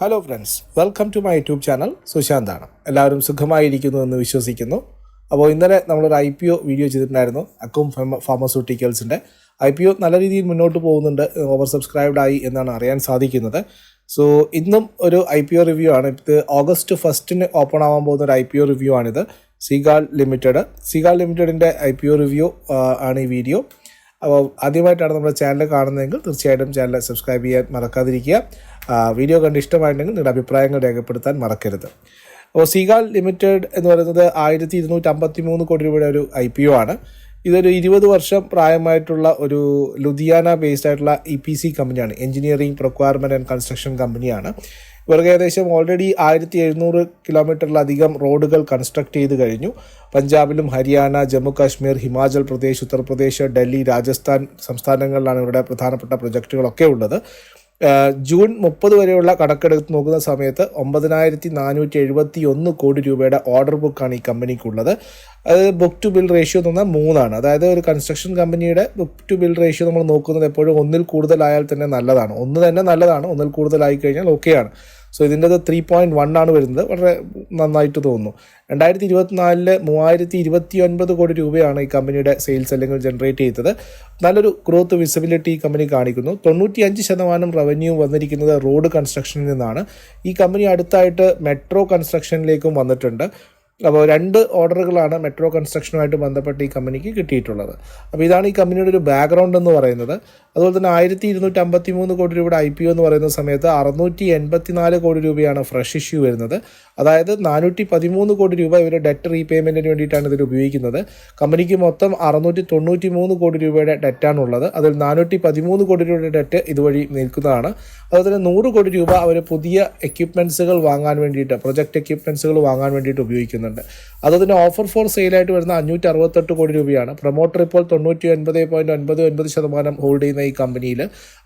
Hello friends welcome to my YouTube channel സുശാന്താണ് എല്ലാവരും സുഖമായിരിക്കുന്നു എന്ന് വിശ്വസിക്കുന്നു. അപ്പോൾ ഇന്നലെ നമ്മളൊരു ഐ പി ഒ വീഡിയോ ചെയ്തിട്ടുണ്ടായിരുന്നു അക്കും ഫാർമസ്യൂട്ടിക്കൽസിന്റെ ഐ പി ഒ നല്ല രീതിയിൽ മുന്നോട്ട് പോകുന്നുണ്ട് ഓവർ സബ്സ്ക്രൈബ്ഡ് ആയി എന്നാണ് അറിയാൻ സാധിക്കുന്നത്. സോ ഇന്നും ഒരു ഐ പി ഒ റിവ്യൂ ആണ്. ഇത് ഓഗസ്റ്റ് ഫസ്റ്റിന് ഓപ്പൺ ആവാൻ പോകുന്ന ഒരു ഐ പി ഒ റിവ്യൂ ആണിത്. സിഗാൾ ലിമിറ്റഡ് സിഗാൾ ലിമിറ്റഡിന്റെ ഐ പി ഒ റിവ്യൂ ആണ് ഈ വീഡിയോ അപ്പോൾ ആദ്യമായിട്ടാണ് നമ്മുടെ ചാനൽ കാണുന്നതെങ്കിൽ തീർച്ചയായിട്ടും ചാനൽ സബ്സ്ക്രൈബ് ചെയ്യാൻ മറക്കാതിരിക്കുക. വീഡിയോ കണ്ട് ഇഷ്ടമായിട്ടുണ്ടെങ്കിൽ നിങ്ങളുടെ അഭിപ്രായങ്ങൾ രേഖപ്പെടുത്താൻ മറക്കരുത്. സീഗാൾ ലിമിറ്റഡ് എന്ന് പറയുന്നത് ആയിരത്തി ഇരുന്നൂറ്റി അമ്പത്തി മൂന്ന് കോടി രൂപയുടെ ഒരു ഐ പി ഒ ആണ്. ഇതൊരു ഇരുപത് വർഷം പ്രായമായിട്ടുള്ള ഒരു ലുധിയാന ബേസ്ഡ് ആയിട്ടുള്ള ഇ പി സി കമ്പനിയാണ് എഞ്ചിനീയറിംഗ് പ്രൊക്വയർമെന്റ് ആൻഡ് കൺസ്ട്രക്ഷൻ കമ്പനിയാണ് ഇവർക്ക് ഏകദേശം ഓൾറെഡി ആയിരത്തി എഴുന്നൂറ് കിലോമീറ്ററിലധികം റോഡുകൾ കൺസ്ട്രക്ട് ചെയ്ത് കഴിഞ്ഞു. പഞ്ചാബിലും ഹരിയാന ജമ്മു കാശ്മീർ ഹിമാചൽ പ്രദേശ് ഉത്തർപ്രദേശ് ഡൽഹി രാജസ്ഥാൻ സംസ്ഥാനങ്ങളിലാണ് ഇവരുടെ പ്രധാനപ്പെട്ട പ്രൊജക്റ്റുകളൊക്കെ ഉള്ളത്. ജൂൺ മുപ്പത് വരെയുള്ള കണക്കെടുത്ത് നോക്കുന്ന സമയത്ത് ഒമ്പതിനായിരത്തി നാനൂറ്റി എഴുപത്തി ഒന്ന് കോടി രൂപയുടെ ഓർഡർ ബുക്കാണ് ഈ കമ്പനിക്കുള്ളത്. അത് ബുക്ക് ടു ബിൽ റേഷ്യോ എന്ന് പറഞ്ഞാൽ മൂന്നാണ്. അതായത് ഒരു കൺസ്ട്രക്ഷൻ കമ്പനിയുടെ ബുക്ക് ടു ബിൽ റേഷ്യോ നമ്മൾ നോക്കുന്നത് എപ്പോഴും ഒന്നിൽ കൂടുതലായാൽ തന്നെ നല്ലതാണ്. ഒന്ന് തന്നെ നല്ലതാണ് ഒന്നിൽ കൂടുതലായി കഴിഞ്ഞാൽ ഓക്കെയാണ് സോ ഇതിന്റെ ത്രീ പോയിന്റ് വൺ ആണ് വരുന്നത്. വളരെ നന്നായിട്ട് തോന്നുന്നു. രണ്ടായിരത്തി ഇരുപത്തിനാലിൽ മൂവായിരത്തി ഇരുപത്തി ഒൻപത് കോടി രൂപയാണ് ഈ കമ്പനിയുടെ സെയിൽസ് അല്ലെങ്കിൽ ജനറേറ്റ് ചെയ്തത്. നല്ലൊരു ഗ്രോത്ത് വിസിബിലിറ്റി ഈ കമ്പനി കാണിക്കുന്നു. തൊണ്ണൂറ്റി അഞ്ച് ശതമാനം റവന്യൂ വന്നിരിക്കുന്നത് റോഡ് കൺസ്ട്രക്ഷനിൽ നിന്നാണ്. ഈ കമ്പനി അടുത്തായിട്ട് മെട്രോ കൺസ്ട്രക്ഷനിലേക്കും വന്നിട്ടുണ്ട്. അപ്പോൾ രണ്ട് ഓർഡറുകളാണ് മെട്രോ കൺസ്ട്രക്ഷനുമായിട്ട് ബന്ധപ്പെട്ട് ഈ കമ്പനിക്ക് കിട്ടിയിട്ടുള്ളത്. അപ്പോൾ ഇതാണ് ഈ കമ്പനിയുടെ ഒരു ബാക്ക്ഗ്രൗണ്ട് എന്ന് പറയുന്നത്. അതുപോലെ തന്നെ ആയിരത്തി ഇരുന്നൂറ്റി അമ്പത്തി മൂന്ന് കോടി രൂപയുടെ ഐ പി ഒ എന്ന് പറയുന്ന സമയത്ത് അറുന്നൂറ്റി എൺപത്തി നാല് കോടി രൂപയാണ് ഫ്രഷ് ഇഷ്യൂ വരുന്നത്. അതായത് നാനൂറ്റി പതിമൂന്ന് കോടി രൂപ ഇവർ ഡെറ്റ് റീപേയ്മെന്റിന് വേണ്ടിയിട്ടാണ് ഇതിൽ ഉപയോഗിക്കുന്നത്. കമ്പനിക്ക് മൊത്തം അറുന്നൂറ്റി തൊണ്ണൂറ്റി മൂന്ന് കോടി രൂപയുടെ ഡെറ്റാണ് ഉള്ളത് അതിൽ നാനൂറ്റി പതിമൂന്ന് കോടി രൂപയുടെ ഡെറ്റ് ഇതുവഴി നിൽക്കുന്നതാണ്. അതുപോലെ തന്നെ നൂറ് കോടി രൂപ അവർ പുതിയ എക്യുപ്മെൻസുകൾ വാങ്ങാൻ വേണ്ടിയിട്ട് പ്രൊജക്ട് എക്യുപ്മെൻസുകൾ വാങ്ങാൻ വേണ്ടിയിട്ട് ഉപയോഗിക്കുന്നുണ്ട്. അതുപോലെ ഓഫർ ഫോർ സെയിലായിട്ട് വരുന്ന അഞ്ഞൂറ്റി അറുപത്തെട്ട് കോടി രൂപയാണ്. പ്രൊമോട്ടർ ഇപ്പോൾ തൊണ്ണൂറ്റി ഒൻപത് പോയിന്റ് ഒൻപത് ഒൻപത് ശതമാനം ഹോൾഡ് ചെയ്യുന്ന ഈ കമ്പനിയിൽ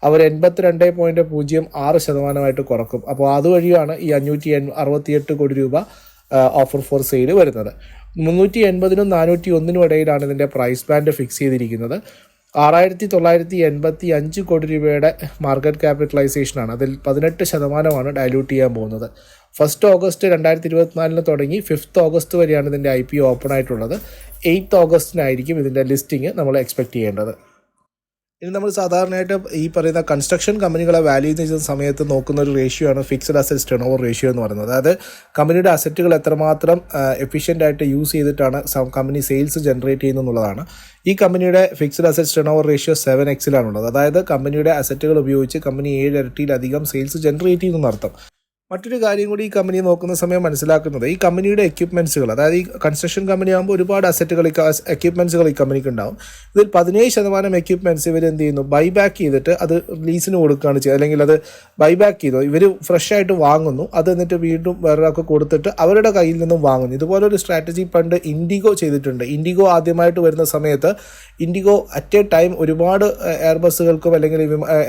അവർ എൺപത്തിരണ്ട് പോയിന്റ് പൂജ്യം ആറ് ശതമാനമായിട്ട് കുറക്കും. അപ്പോൾ അതുവഴിയാണ് ഈ അഞ്ഞൂറ്റി എൺ അറുപത്തിയെട്ട് കോടി രൂപ ഓഫർ ഫോർ സെയിൽ വരുന്നത്. മുന്നൂറ്റി എൺപതിനും നാനൂറ്റി ഒന്നിനും ഇടയിലാണ് ഇതിന്റെ പ്രൈസ് ബാൻഡ് ഫിക്സ് ചെയ്തിരിക്കുന്നത്. ആറായിരത്തി തൊള്ളായിരത്തി എൺപത്തി അഞ്ച് കോടി രൂപയുടെ മാർക്കറ്റ് ക്യാപിറ്റലൈസേഷനാണ് അതിൽ പതിനെട്ട് ശതമാനമാണ് ഡയലൂട്ട് ചെയ്യാൻ പോകുന്നത്. ഫസ്റ്റ് ഓഗസ്റ്റ് രണ്ടായിരത്തി ഇരുപത്തിനാലിന് തുടങ്ങി ഫിഫ്ത്ത് ഓഗസ്റ്റ് വരെയാണ് ഇതിന്റെ ഐ പി ഓപ്പൺ ആയിട്ടുള്ളത്. എയ്ത്ത് ഓഗസ്റ്റിനായിരിക്കും ഇതിന്റെ ലിസ്റ്റിംഗ് നമ്മൾ എക്സ്പെക്ട് ചെയ്യേണ്ടത്. ഇനി നമ്മൾ സാധാരണയായിട്ട് ഈ പറയുന്ന കൺസ്ട്രക്ഷൻ കമ്പനികളെ വാല്യൂ ചെയ്യുന്ന സമയത്ത് നോക്കുന്ന ഒരു റേഷ്യോ ആണ് fixed assets turnover ratio എന്ന് പറയുന്നത്. അതായത് കമ്പനിയുടെ അസറ്റുകൾ എത്രമാത്രം എഫിഷ്യന്റ് ആയിട്ട് യൂസ് ചെയ്തിട്ടാണ് കമ്പനി സെയിൽസ് ജനറേറ്റ് ചെയ്യുന്നതെന്നുള്ളതാണ്. ഈ കമ്പനിയുടെ fixed assets turnover ratio seven എക്സിലാണുള്ളത് അതായത് കമ്പനിയുടെ അസറ്റുകൾ ഉപയോഗിച്ച് കമ്പനി ഏഴ് ഇരട്ടിയിലധികം സെയിൽസ് ജനറേറ്റ് ചെയ്യുന്നു എന്നർത്ഥം. മറ്റൊരു കാര്യം കൂടി ഈ കമ്പനി നോക്കുന്ന സമയം മനസ്സിലാക്കുന്നത്. ഈ കമ്പനിയുടെ എക്യുപ്മെൻസുകൾ അതായത് ഈ കൺസ്ട്രക്ഷൻ കമ്പനി ആകുമ്പോൾ ഒരുപാട് അസറ്റുകൾ ഈ എക്യുപ്മെൻസുകൾ ഈ കമ്പനിക്ക് ഉണ്ടാവും. ഇതിൽ പതിനേഴ് ശതമാനം എക്യുപ്മെൻസ് ഇവർ എന്ത് ചെയ്യുന്നു? ബൈ ബാക്ക് ചെയ്തിട്ട് അത് ലീസിന് കൊടുക്കുകയാണ് ചെയ്യുക അല്ലെങ്കിൽ അത് ബൈ ബാക്ക് ചെയ്തു. ഇവർ ഫ്രഷ് ആയിട്ട് വാങ്ങുന്നു. അത് എന്നിട്ട് വീണ്ടും വേറൊരാൾക്ക് കൊടുത്തിട്ട് അവരുടെ കയ്യിൽ നിന്നും വാങ്ങുന്നു. ഇതുപോലൊരു സ്ട്രാറ്റജി പണ്ട് ഇൻഡിഗോ ചെയ്തിട്ടുണ്ട്. ഇൻഡിഗോ ആദ്യമായിട്ട് വരുന്ന സമയത്ത് ഇൻഡിഗോ അറ്റ് എ ടൈം ഒരുപാട് എയർബസ്സുകൾക്കും അല്ലെങ്കിൽ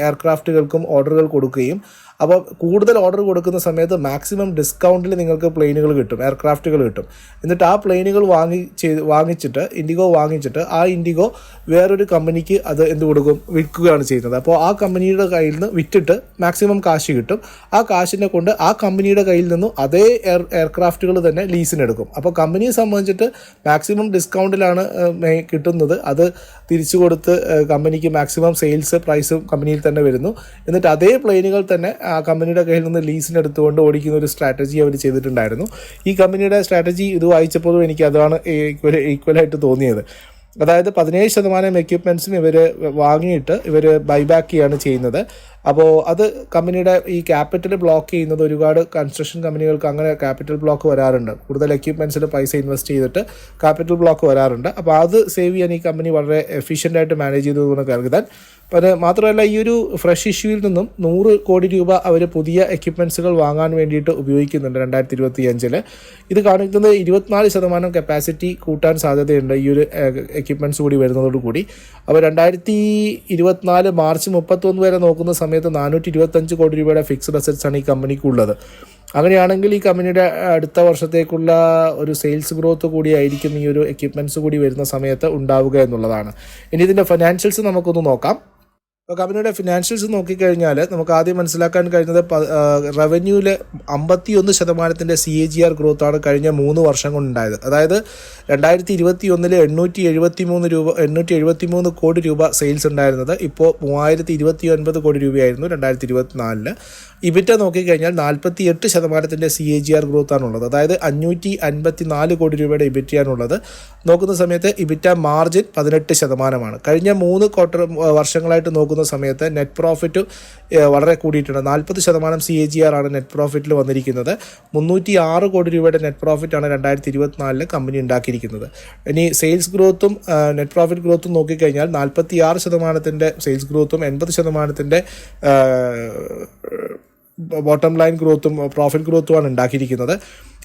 എയർക്രാഫ്റ്റുകൾക്കും ഓർഡറുകൾ കൊടുക്കുകയും അപ്പോൾ കൂടുതൽ ഓർഡർ കൊടുക്കുന്ന സമയത്ത് മാക്സിമം ഡിസ്കൗണ്ടിൽ നിങ്ങൾക്ക് പ്ലെയിനുകൾ കിട്ടും എയർക്രാഫ്റ്റുകൾ കിട്ടും. എന്നിട്ട് ആ പ്ലെയിനുകൾ വാങ്ങി ചെയ്ത് വാങ്ങിച്ചിട്ട് ഇൻഡിഗോ വാങ്ങിച്ചിട്ട് ആ ഇൻഡിഗോ വേറൊരു കമ്പനിക്ക് അത് എന്ത് കൊടുക്കും? വിൽക്കുകയാണ് ചെയ്യുന്നത്. അപ്പോൾ ആ കമ്പനിയുടെ കയ്യിൽ നിന്ന് വിറ്റിട്ട് മാക്സിമം കാശ് കിട്ടും. ആ കാശിനെ കൊണ്ട് ആ കമ്പനിയുടെ കയ്യിൽ നിന്നും അതേ എയർ എയർക്രാഫ്റ്റുകൾ തന്നെ ലീസിനെടുക്കും അപ്പോൾ കമ്പനിയെ സംബന്ധിച്ചിട്ട് മാക്സിമം ഡിസ്കൗണ്ടിലാണ് കിട്ടുന്നത്. അത് തിരിച്ചു കൊടുത്ത് കമ്പനിക്ക് മാക്സിമം സെയിൽസ് പ്രൈസും കമ്പനിയിൽ തന്നെ വരുന്നു. എന്നിട്ട് അതേ പ്ലെയിനുകൾ തന്നെ ആ കമ്പനിയുടെ കയ്യിൽ നിന്ന് ലീസിന് എടുത്തുകൊണ്ട് ഓടിക്കുന്ന ഒരു സ്ട്രാറ്റജി അവർ ചെയ്തിട്ടുണ്ടായിരുന്നു. ഈ കമ്പനിയുടെ സ്ട്രാറ്റജി ഇത് വായിച്ചപ്പോഴും എനിക്ക് അതാണ് ഈക്വൽ ഈക്വലായിട്ട് തോന്നിയത്. അതായത് പതിനേഴ് ശതമാനം എക്യുപ്മെന്റ്സും ഇവർ വാങ്ങിയിട്ട് ഇവർ ബൈബാക്ക് ചെയ്യാണ് ചെയ്യുന്നത്. അപ്പോൾ അത് കമ്പനിയുടെ ഈ ക്യാപിറ്റൽ ബ്ലോക്ക് ചെയ്യുന്നത് ഒരുപാട് കൺസ്ട്രക്ഷൻ കമ്പനികൾക്ക് അങ്ങനെ ക്യാപിറ്റൽ ബ്ലോക്ക് വരാറുണ്ട്. കൂടുതൽ എക്യുപ്മെൻസിൽ പൈസ ഇൻവെസ്റ്റ് ചെയ്തിട്ട് ക്യാപിറ്റൽ ബ്ലോക്ക് വരാറുണ്ട്. അപ്പോൾ അത് സേവ് ചെയ്യാൻ ഈ കമ്പനി വളരെ എഫിഷ്യന്റ് ആയിട്ട് മാനേജ് ചെയ്തു എന്ന് കരുതാൻ. അത് മാത്രമല്ല ഈ ഒരു ഫ്രഷ് ഇഷ്യൂവിൽ നിന്നും നൂറ് കോടി രൂപ അവർ പുതിയ എക്യുപ്മെൻസുകൾ വാങ്ങാൻ വേണ്ടിയിട്ട് ഉപയോഗിക്കുന്നുണ്ട് രണ്ടായിരത്തി ഇരുപത്തി അഞ്ചിൽ ഇത് കാണിക്കുന്നത് ഇരുപത്തിനാല് ശതമാനം കപ്പാസിറ്റി കൂട്ടാൻ സാധ്യതയുണ്ട് ഈ ഒരു എക്യുപ്മെന്റ്സ് കൂടി വരുന്നതോടുകൂടി. അപ്പോൾ രണ്ടായിരത്തി ഇരുപത്തിനാല് മാർച്ച് മുപ്പത്തൊന്ന് വരെ നോക്കുന്ന സമയത്ത് നാനൂറ്റി ഇരുപത്തഞ്ച് കോടി രൂപയുടെ ഫിക്സ്ഡ് അസറ്റ്സ് ആണ് ഈ കമ്പനിക്കുള്ളത്. അങ്ങനെയാണെങ്കിൽ ഈ കമ്പനിയുടെ അടുത്ത വർഷത്തേക്കുള്ള ഒരു സെയിൽസ് ഗ്രോത്ത് കൂടിയായിരിക്കും ഈ ഒരു എക്യുപ്മെന്റ്സ് കൂടി വരുന്ന സമയത്ത് ഉണ്ടാവുക എന്നുള്ളതാണ്. ഇനി ഇതിന്റെ ഫിനാൻഷ്യൽസ് നമുക്കൊന്ന് നോക്കാം. ഇപ്പോൾ കമ്പനിയുടെ ഫിനാൻഷ്യൽസ് നോക്കിക്കഴിഞ്ഞാൽ നമുക്ക് ആദ്യം മനസ്സിലാക്കാൻ കഴിയുന്നത് റവന്യൂവിൽ അമ്പത്തിയൊന്ന് ശതമാനത്തിന്റെ സി എ ജി ആർ ഗ്രോത്താണ് കഴിഞ്ഞ മൂന്ന് വർഷം കൊണ്ടുണ്ടായത്. അതായത് രണ്ടായിരത്തി ഇരുപത്തി ഒന്നിൽ എണ്ണൂറ്റി എഴുപത്തി മൂന്ന് രൂപ എണ്ണൂറ്റി എഴുപത്തി മൂന്ന് കോടി രൂപ സെയിൽസ് ഉണ്ടായിരുന്നത്. ഇപ്പോൾ മൂവായിരത്തി ഇരുപത്തി ഒൻപത് കോടി രൂപയായിരുന്നു രണ്ടായിരത്തി ഇരുപത്തിനാലിൽ ഇബിറ്റ നോക്കിക്കഴിഞ്ഞാൽ നാൽപ്പത്തി എട്ട് ശതമാനത്തിന്റെ C A G R growth ആണുള്ളത്. അതായത് അഞ്ഞൂറ്റി അൻപത്തി നാല് കോടി രൂപയുടെ ഇബിറ്റയാണുള്ളത്. നോക്കുന്ന സമയത്ത് ഇബിറ്റ മാർജിൻ പതിനെട്ട് ശതമാനമാണ്. കഴിഞ്ഞ മൂന്ന് ക്വാർട്ടർ വർഷങ്ങളായിട്ട് നോക്കുന്ന സമയത്ത് നെറ്റ് പ്രോഫിറ്റ് വളരെ കൂടിയിട്ടുണ്ട്. നാൽപ്പത് ശതമാനം സി എ ജി ആർ ആണ് നെറ്റ് പ്രോഫിറ്റിൽ വന്നിരിക്കുന്നത്. മുന്നൂറ്റി ആറ് കോടി രൂപയുടെ നെറ്റ് പ്രോഫിറ്റാണ് രണ്ടായിരത്തി ഇരുപത്തിനാലിൽ കമ്പനി ഉണ്ടാക്കിയിരിക്കുന്നത്. ഇനി സെയിൽസ് ഗ്രോത്തും നെറ്റ് പ്രോഫിറ്റ് ഗ്രോത്തും നോക്കിക്കഴിഞ്ഞാൽ നാൽപ്പത്തി ആറ് ശതമാനത്തിന്റെ സെയിൽസ് ഗ്രോത്തും എൺപത് ശതമാനത്തിന്റെ ബോട്ടം ലൈൻ ഗ്രോത്തും പ്രോഫിറ്റ് ഗ്രോത്തുമാണ് ഉണ്ടാക്കിയിരിക്കുന്നത്.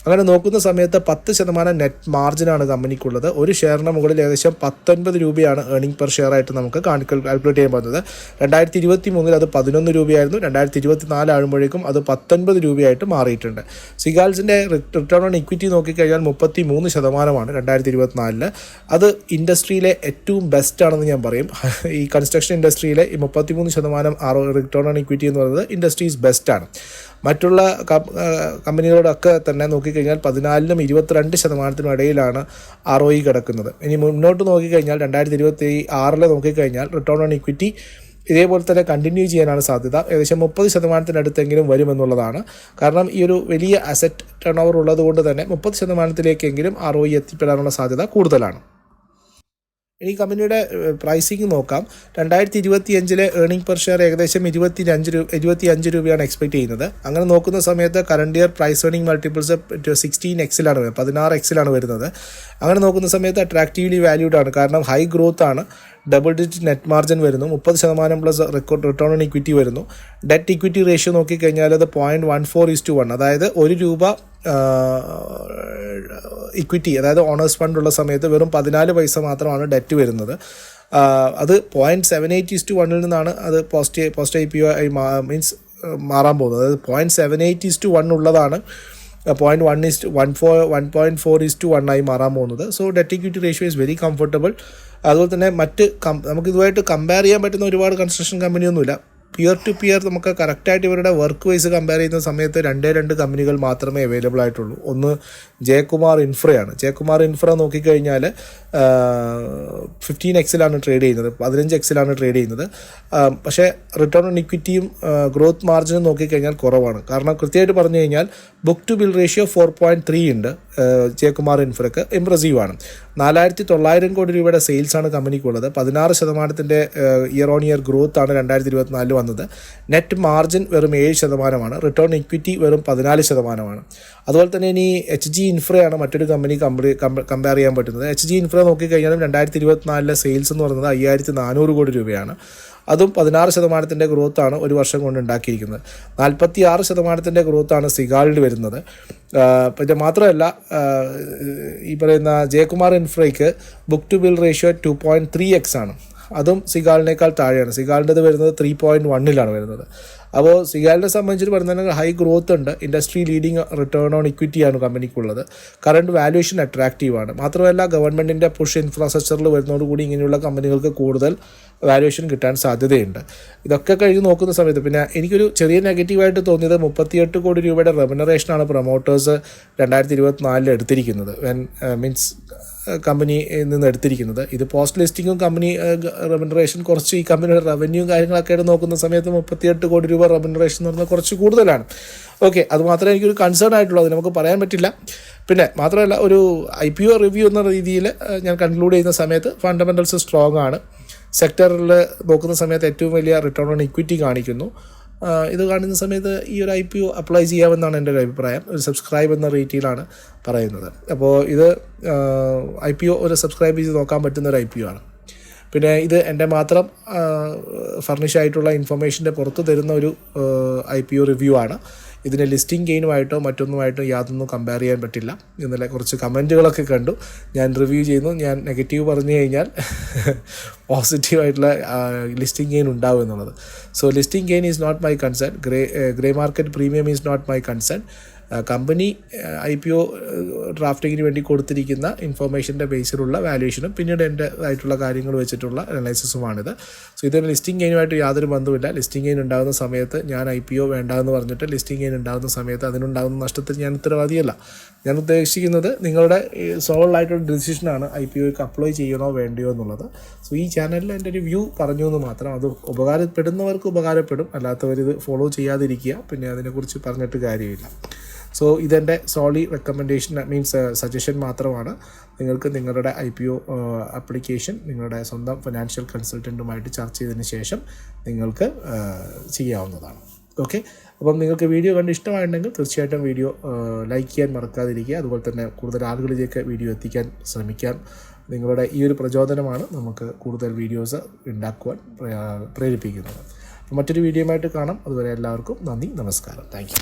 അങ്ങനെ നോക്കുന്ന സമയത്ത് പത്ത് ശതമാനം നെറ്റ് മാർജിനാണ് കമ്പനിക്കുള്ളത്. ഒരു ഷെയറിന് മുകളിൽ ഏകദേശം പത്തൊൻപത് രൂപയാണ് ഏണിംഗ് പെർ ഷെയർ ആയിട്ട് നമുക്ക് കാൽക്കുലേറ്റ് ചെയ്യാൻ പറ്റുന്നത്. രണ്ടായിരത്തി ഇരുപത്തി മൂന്നിൽ അത് പതിനൊന്ന് രൂപയായിരുന്നു. രണ്ടായിരത്തി ഇരുപത്തി നാല് ആകുമ്പോഴേക്കും അത് പത്തൊൻപത് രൂപയായിട്ട് മാറിയിട്ടുണ്ട്. സിഗാൽസിന്റെ റിട്ടേൺ ഓൺ ഇക്വിറ്റി നോക്കിക്കഴിഞ്ഞാൽ മുപ്പത്തി മൂന്ന് ശതമാനമാണ് രണ്ടായിരത്തി ഇരുപത്തിനാലിൽ അത് ഇൻഡസ്ട്രിയിലെ ഏറ്റവും ബെസ്റ്റ് ആണെന്ന് ഞാൻ പറയും. ഈ കൺസ്ട്രക്ഷൻ ഇൻഡസ്ട്രിയിലെ ഈ മുപ്പത്തി മൂന്ന് ശതമാനം റിട്ടേൺ ഓൺ ഇക്വിറ്റി എന്ന് പറയുന്നത് ഇൻഡസ്ട്രീസ് ബെസ്റ്റാണ് മറ്റുള്ള കമ്പനികളോടൊക്കെ തന്നെ നോക്കിക്കഴിഞ്ഞാൽ പതിനാലിനും ഇരുപത്തിരണ്ട് ശതമാനത്തിനും ഇടയിലാണ് ആർ ഒ ഇ കിടക്കുന്നത്. ഇനി മുന്നോട്ട് നോക്കിക്കഴിഞ്ഞാൽ രണ്ടായിരത്തി ഇരുപത്തി ആറിൽ നോക്കിക്കഴിഞ്ഞാൽ റിട്ടേൺ ഓൺ ഇക്വിറ്റി ഇതേപോലെ തന്നെ കണ്ടിന്യൂ ചെയ്യാനാണ് സാധ്യത. ഏകദേശം മുപ്പത് ശതമാനത്തിനടുത്തെങ്കിലും വരുമെന്നുള്ളതാണ്. കാരണം ഈ ഒരു വലിയ അസറ്റ് ടേൺ ഓവർ ഉള്ളത് കൊണ്ട് തന്നെ മുപ്പത് ശതമാനത്തിലേക്കെങ്കിലും ആർ ഒ ഇ എത്തിപ്പെടാനുള്ള സാധ്യത കൂടുതലാണ്. ഇനി കമ്പനിയുടെ പ്രൈസിങ് നോക്കാം. രണ്ടായിരത്തി ഇരുപത്തി അഞ്ചിലെ ഏർണിംഗ് പെർ ഷെയർ ഏകദേശം ഇരുപത്തി അഞ്ച് രൂപ ഇരുപത്തി അഞ്ച് രൂപയാണ് എക്സ്പെക്ട് ചെയ്യുന്നത്. അങ്ങനെ നോക്കുന്ന സമയത്ത് current year price earning multiples sixteen എക്സിലാണ് വരുന്നത് പതിനാറ് എക്സിലാണ് വരുന്നത്. അങ്ങനെ നോക്കുന്ന സമയത്ത് അട്രാക്റ്റീവ്ലി വാല്യൂഡ് ആണ്. കാരണം ഹൈ ഗ്രോത്ത് ആണ്. ഡബിൾ ഡിജിറ്റ് നെറ്റ് മാർജിൻ വരുന്നു. മുപ്പത് ശതമാനം plus record return on equity വരുന്നു. ഡെറ്റ് ഇക്വിറ്റി റേഷ്യോ നോക്കിക്കഴിഞ്ഞാൽ അത് point one four is to one അതായത് ഒരു രൂപ ഇക്വിറ്റി അതായത് ഓണേഴ്സ് ഫണ്ട് ഉള്ള സമയത്ത് വെറും പതിനാല് പൈസ മാത്രമാണ് ഡെറ്റ് വരുന്നത്. അത് point seven eight is to വണ്ണിൽ നിന്നാണ് അത് post post I P O means മാറാൻ പോകുന്നത്. അതായത് point seven eight is to one ഉള്ളതാണ്. Point one is one four one point four is to one ആയി മാറാൻ പോകുന്നത്. So debt equity ratio is very comfortable അതുപോലെ തന്നെ മറ്റ് നമുക്ക് ഇതുമായിട്ട് കമ്പയർ ചെയ്യാൻ പറ്റുന്ന ഒരുപാട് കൺസ്ട്രക്ഷൻ കമ്പനിയൊന്നുമില്ല പിയർ ടു പിയർ നമുക്ക് കറക്റ്റായിട്ട് ഇവരുടെ വർക്ക് വൈസ് കമ്പയർ ചെയ്യുന്ന സമയത്ത് രണ്ടേ രണ്ട് കമ്പനികൾ മാത്രമേ അവൈലബിൾ ആയിട്ടുള്ളൂ. ഒന്ന് ജയകുമാർ ഇൻഫ്രയാണ് ജയകുമാർ ഇൻഫ്ര നോക്കിക്കഴിഞ്ഞാൽ ഫിഫ്റ്റീൻ എക്സിലാണ് ട്രേഡ് ചെയ്യുന്നത്. പതിനഞ്ച് എക്സിലാണ് ട്രേഡ് ചെയ്യുന്നത്. പക്ഷേ റിട്ടേൺ ഓൺ ഇക്വിറ്റിയും ഗ്രോത്ത് മാർജിനും നോക്കിക്കഴിഞ്ഞാൽ കുറവാണ്. കാരണം കൃത്യമായിട്ട് പറഞ്ഞു കഴിഞ്ഞാൽ book to bill ratio four point three ഉണ്ട് ജയകുമാർ ഇൻഫ്രക്ക് ആണ്. നാലായിരത്തി തൊള്ളായിരം കോടി രൂപയുടെ സെയിൽസാണ് കമ്പനിക്കുള്ളത്. പതിനാറ് ശതമാനത്തിന്റെ ഇയർ ഓൺ ഇയർ ഗ്രോത്ത് ആണ് രണ്ടായിരത്തി ഇരുപത്തിനാലിൽ വന്നത്. നെറ്റ് മാർജിൻ വെറും ഏഴ് ശതമാനമാണ്. റിട്ടേൺ ഇക്വിറ്റി വെറും പതിനാല് ശതമാനമാണ്. അതുപോലെ തന്നെ ഇനി എച്ച് ജി ഇൻഫ്രയാണ് മറ്റൊരു കമ്പനി കമ്പനി കമ്പയർ ചെയ്യാൻ പറ്റുന്നത്. എച്ച് ജി ഇൻഫ്ര നോക്കിക്കഴിഞ്ഞാലും രണ്ടായിരത്തി ഇരുപത്തിനാലിലെ സെയിൽസ് എന്ന് പറയുന്നത് അയ്യായിരത്തി നാനൂറ് കോടി രൂപയാണ്. അതും പതിനാറ് ശതമാനത്തിന്റെ ഗ്രോത്താണ് ഒരു വർഷം കൊണ്ട് ഉണ്ടാക്കിയിരിക്കുന്നത്. നാൽപ്പത്തി ആറ് ശതമാനത്തിന്റെ ഗ്രോത്താണ് സിഗാളിൽ വരുന്നത്. പിന്നെ മാത്രമല്ല ഈ പറയുന്ന Jayakumar ഇൻഫ്രയ്ക്ക് book to bill ratio two point three X ആണ്. അതും സിഗാളിനേക്കാൾ താഴെയാണ്. സിഗാളിന്റെത് വരുന്നത് ത്രീ പോയിന്റ് വണ്ണിലാണ് വരുന്നത്. അപ്പോൾ സിഗാലിനെ സംബന്ധിച്ചിട്ട് പറഞ്ഞാൽ ഹൈ ഗ്രോത്ത് ഉണ്ട്. ഇൻഡസ്ട്രി ലീഡിങ് റിട്ടേൺ ഓൺ ഇക്വിറ്റിയാണ് കമ്പനിക്കുള്ളത്. കറണ്ട് വാല്യുവേഷൻ അട്രാക്റ്റീവാണ് മാത്രമല്ല ഗവൺമെന്റിന്റെ പുഷ് ഇൻഫ്രാസ്ട്രക്ചറിൽ വരുന്നതോടുകൂടി ഇങ്ങനെയുള്ള കമ്പനികൾക്ക് കൂടുതൽ വാല്യുവേഷൻ കിട്ടാൻ സാധ്യതയുണ്ട്. ഇതൊക്കെ കഴിഞ്ഞ് നോക്കുന്ന സമയത്ത് പിന്നെ എനിക്കൊരു ചെറിയ നെഗറ്റീവായിട്ട് തോന്നിയത് മുപ്പത്തിയെട്ട് കോടി രൂപയുടെ റെമുനറേഷനാണ് പ്രൊമോട്ടേഴ്സ് രണ്ടായിരത്തി ഇരുപത്തിനാലിൽ എടുത്തിരിക്കുന്നത്. വെൻ മീൻസ് കമ്പനി നിന്ന് എടുത്തിരിക്കുന്നത്. ഇത് പോസ്റ്റ് ലിസ്റ്റിങ്ങും കമ്പനി റെമുനറേഷൻ കുറച്ച് ഈ കമ്പനിയുടെ റവന്യൂ കാര്യങ്ങളൊക്കെ ആയിട്ട് നോക്കുന്ന സമയത്ത് മുപ്പത്തിയെട്ട് കോടി രൂപ റെമുനറേഷൻ എന്ന് പറഞ്ഞാൽ കുറച്ച് കൂടുതലാണ്. ഓക്കെ അത് മാത്രമേ എനിക്കൊരു കൺസേൺ ആയിട്ടുള്ളൂ. അത് നമുക്ക് പറയാൻ പറ്റില്ല. പിന്നെ മാത്രമല്ല ഒരു ഐ പി ഒ റിവ്യൂ എന്ന രീതിയിൽ ഞാൻ കൺക്ലൂഡ് ചെയ്യുന്ന സമയത്ത് ഫണ്ടമെന്റൽസ് സ്ട്രോങ് ആണ്. സെക്ടറിൽ നോക്കുന്ന സമയത്ത് ഏറ്റവും വലിയ റിട്ടേൺ ഓൺ ഇക്വിറ്റി കാണിക്കുന്നു. ഇത് കാണുന്ന സമയത്ത് ഈ ഒരു ഐ പി ഒ അപ്ലൈ ചെയ്യാമെന്നാണ് എന്റെ ഒരു അഭിപ്രായം. ഒരു സബ്സ്ക്രൈബ് എന്ന റേറ്റിലാണ് പറയുന്നത്. അപ്പോൾ ഇത് ഐ പി ഒ ഒരു സബ്സ്ക്രൈബ് ചെയ്ത് നോക്കാൻ പറ്റുന്ന ഒരു ഐ പി ഒ ആണ്. പിന്നെ ഇത് എന്റെ മാത്രം ഫർണിഷ് ആയിട്ടുള്ള ഇൻഫർമേഷന്റെ പുറത്ത് തരുന്ന ഒരു ഐ പി ഒ റിവ്യൂ ആണ്. ഇതിനെ ലിസ്റ്റിംഗ് ഗെയിനുമായിട്ടോ മറ്റൊന്നുമായിട്ടോ യാതൊന്നും കമ്പയർ ചെയ്യാൻ പറ്റില്ല. ഇന്നലെ കുറച്ച് കമന്റുകളൊക്കെ കണ്ടു. ഞാൻ റിവ്യൂ ചെയ്യുന്നു. ഞാൻ നെഗറ്റീവ് പറഞ്ഞു കഴിഞ്ഞാൽ പോസിറ്റീവായിട്ടുള്ള ലിസ്റ്റിംഗ് ഗെയിൻ ഉണ്ടാവും എന്നുള്ളത്. So listing gain is not my concern grey grey market premium is not my concern company I P O ഡ്രാഫ്റ്റിങ്ങിന് വേണ്ടി കൊടുത്തിരിക്കുന്ന ഇൻഫർമേഷന്റെ ബേസിലുള്ള വാല്യൂഷനും പിന്നീട് എന്റെ ആയിട്ടുള്ള കാര്യങ്ങൾ വെച്ചിട്ടുള്ള അനലൈസിസുമാണിത് സോ ഇതൊരു ലിസ്റ്റിംഗ് ഗെയിനുമായിട്ട് യാതൊരു ബന്ധമില്ല ലിസ്റ്റിംഗ് ഗെയിൻ ഉണ്ടാകുന്ന സമയത്ത് ഞാൻ ഐ പി ഒ വേണ്ടാന്ന് പറഞ്ഞിട്ട് ലിസ്റ്റിംഗ് ഗെയിൻ ഉണ്ടാകുന്ന സമയത്ത് അതിനുണ്ടാകുന്ന നഷ്ടത്തിൽ ഞാൻ ഉത്തരവാദിയല്ല. ഞാൻ ഉദ്ദേശിക്കുന്നത് നിങ്ങളുടെ സോളായിട്ടുള്ള ഡിസിഷനാണ് ഐ പി ഒക്ക് അപ്ലൈ ചെയ്യണോ വേണ്ടയോ എന്നുള്ളത്. സോ ഈ ചാനലിൽ എന്റെ ഒരു വ്യൂ പറഞ്ഞു എന്ന് മാത്രം. അത് ഉപകാരപ്പെടുന്നവർക്ക് ഉപകാരപ്പെടും. അല്ലാത്തവർ ഇത് ഫോളോ ചെയ്യാതിരിക്കുക. പിന്നെ അതിനെക്കുറിച്ച് പറഞ്ഞിട്ട് കാര്യമില്ല. സോ ഇതെന്റെ സോളി റെക്കമെൻഡേഷൻ മീൻസ് സജഷൻ മാത്രമാണ്. നിങ്ങൾക്ക് നിങ്ങളുടെ ഐ പി ഒ ആപ്ലിക്കേഷൻ നിങ്ങളുടെ സ്വന്തം ഫിനാൻഷ്യൽ കൺസൾട്ടന്റുമായിട്ട് ചർച്ച ചെയ്തതിന് ശേഷം നിങ്ങൾക്ക് ആ, ചെയ്യാവുന്നതാണ്. ഓക്കെ അപ്പം നിങ്ങൾക്ക് വീഡിയോ കണ്ട് ഇഷ്ടമായിട്ടുണ്ടെങ്കിൽ തീർച്ചയായിട്ടും വീഡിയോ ലൈക്ക് ചെയ്യാൻ മറക്കാതിരിക്കുക. അതുപോലെ തന്നെ കൂടുതൽ ആളുകളിലേക്ക് വീഡിയോ എത്തിക്കാൻ ശ്രമിക്കാൻ നിങ്ങളുടെ ഈ ഒരു പ്രചോദനമാണ് നമുക്ക് കൂടുതൽ വീഡിയോസ് ഉണ്ടാക്കുവാൻ പ്രേരിപ്പിക്കുന്നത്. മറ്റൊരു വീഡിയോയുമായിട്ട് കാണാം. അതുവരെ എല്ലാവർക്കും നന്ദി നമസ്കാരം. താങ്ക്